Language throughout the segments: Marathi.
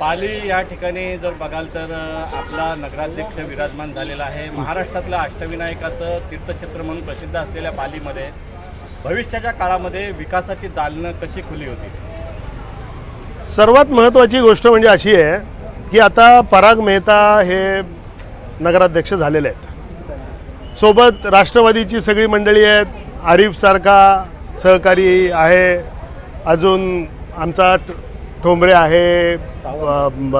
पाली या ठिकाणी जर बघाल तर आपला नगराध्यक्ष विराजमान झालेला आहे. महाराष्ट्रातलं अष्टविनायकाचं तीर्थक्षेत्र म्हणून प्रसिद्ध असलेल्या पालीमध्ये भविष्याच्या काळामध्ये विकासाची दालनं कशी खुली होती? सर्वात महत्त्वाची गोष्ट म्हणजे अशी आहे की आता पराग मेहता हे नगराध्यक्ष झालेले आहेत. सोबत राष्ट्रवादीची सगळी मंडळी आहेत. आरिफसारखा सहकारी आहे. अजून आमचा ठोंबरे आहे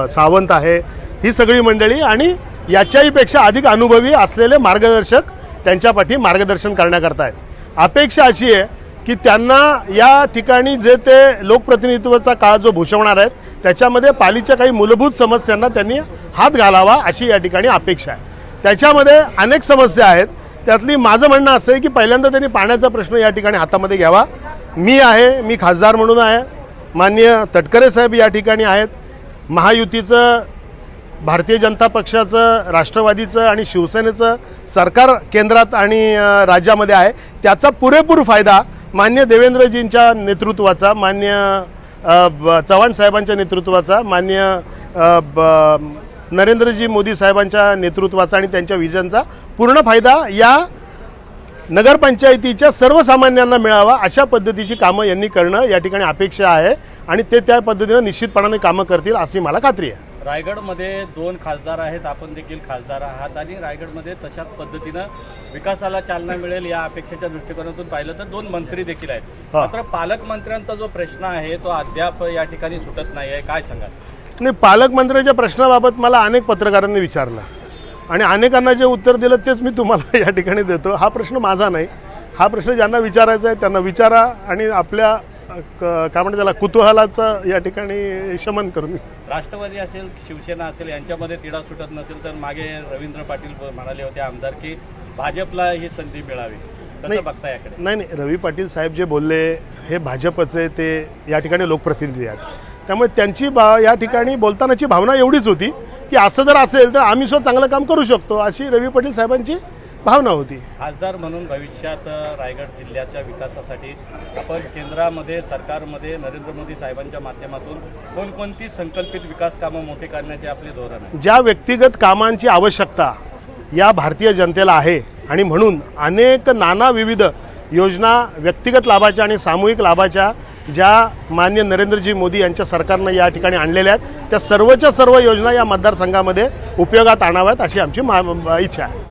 सावंत आहे ही सगळी मंडळी आणि याच्याही पेक्षा अधिक अनुभवी असलेले मार्गदर्शक त्यांच्या पाठी मार्गदर्शन करण्याकरता आहेत. अपेक्षा अशी आहे की त्यांना या ठिकाणी जे ते लोकप्रतिनिधित्वाचा काळ जो भूषवणार आहेत त्याच्यामध्ये पालीच्या काही मूलभूत समस्यांना त्यांनी हात घालावा अशी या ठिकाणी अपेक्षा आहे. त्याच्यामध्ये अनेक समस्या आहेत. त्यातली माझं म्हणणं असं आहे की पहिल्यांदा त्यांनी पाण्याचा प्रश्न या ठिकाणी हातामध्ये घ्यावा. मी आहे मी खासदार म्हणून आहे. माननीय तटकरे साहेब या ठिकाणी आहेत. महायुतीचं भारतीय जनता पक्षाचं राष्ट्रवादीचं आणि शिवसेनेचं सरकार केंद्रात आणि राज्यामध्ये आहे. त्याचा पुरेपूर फायदा मान्य देवेंद्रजींच्या नेतृत्वाचा मान्य ब- चव्हाण साहेबांच्या नेतृत्वाचा मान्य ब- नरेंद्रजी मोदी साहेबांच्या नेतृत्वाचा आणि त्यांच्या विजनचा पूर्ण फायदा या नगरपंचायतीच्या सर्वसामान्यांना मिळावा अशा पद्धतीची कामं यांनी करणं या ठिकाणी अपेक्षा आहे आणि ते त्या पद्धतीनं निश्चितपणाने कामं करतील अशी मला खात्री आहे. रायगडमध्ये दोन खासदार आहेत आपण देखील खासदार आहात आणि रायगडमध्ये तशाच पद्धतीनं विकासाला चालना मिळेल या अपेक्षेच्या दृष्टिकोनातून पाहिलं तर दोन मंत्री देखील आहेत. मात्र पालकमंत्र्यांचा जो प्रश्न आहे तो अद्याप या ठिकाणी सुटत नाही आहे काय सांगाल? नाही पालकमंत्र्याच्या प्रश्नाबाबत मला अनेक पत्रकारांनी विचारलं. आणि अनेकांना जे उत्तर दिलं तेच मी तुम्हाला या ठिकाणी देतो. हा प्रश्न माझा नाही. हा प्रश्न ज्यांना विचारायचा आहे त्यांना विचारा आणि आपल्या क- काय म्हणतात त्याला कुतूहलाचं या ठिकाणी शमन करून राष्ट्रवादी असेल शिवसेना असेल यांच्यामध्ये तिढा सुटत नसेल तर मागे रवींद्र पाटील म्हणाले होते आमदार की भाजपला ही संधी मिळावी. नाही. बघता याकडे? नाही नाही. रवी पाटील साहेब जे बोलले हे भाजपचे ते या ठिकाणी लोकप्रतिनिधी आहेत. त्यामुळे त्यांची बा या ठिकाणी बोलतानाची भावना एवढीच होती की असं जर असेल तर आम्ही सुद्धा चांगलं काम करू शकतो अशी रवी पाटील साहेबांची भावना होती. खासदार म्हणून भविष्यात रायगड जिल्ह्याच्या विकासासाठी आपण केंद्रामध्ये सरकारमध्ये नरेंद्र मोदी साहेबांच्या माध्यमातून कोणकोणती संकल्पित विकास कामं मोठी करण्याचे आपले धोरण आहे? ज्या व्यक्तिगत कामांची आवश्यकता या भारतीय जनतेला आहे आणि म्हणून अनेक नाना विविध योजना व्यक्तिगत लाभाच्या आणि सामूहिक लाभाच्या ज्या मान्य नरेंद्रजी मोदी यांच्या सरकारनं या ठिकाणी आणलेल्या आहेत त्या सर्वच्या सर्व योजना या मतदारसंघामध्ये उपयोगात आणाव्यात अशी आमची मा इच्छा आहे.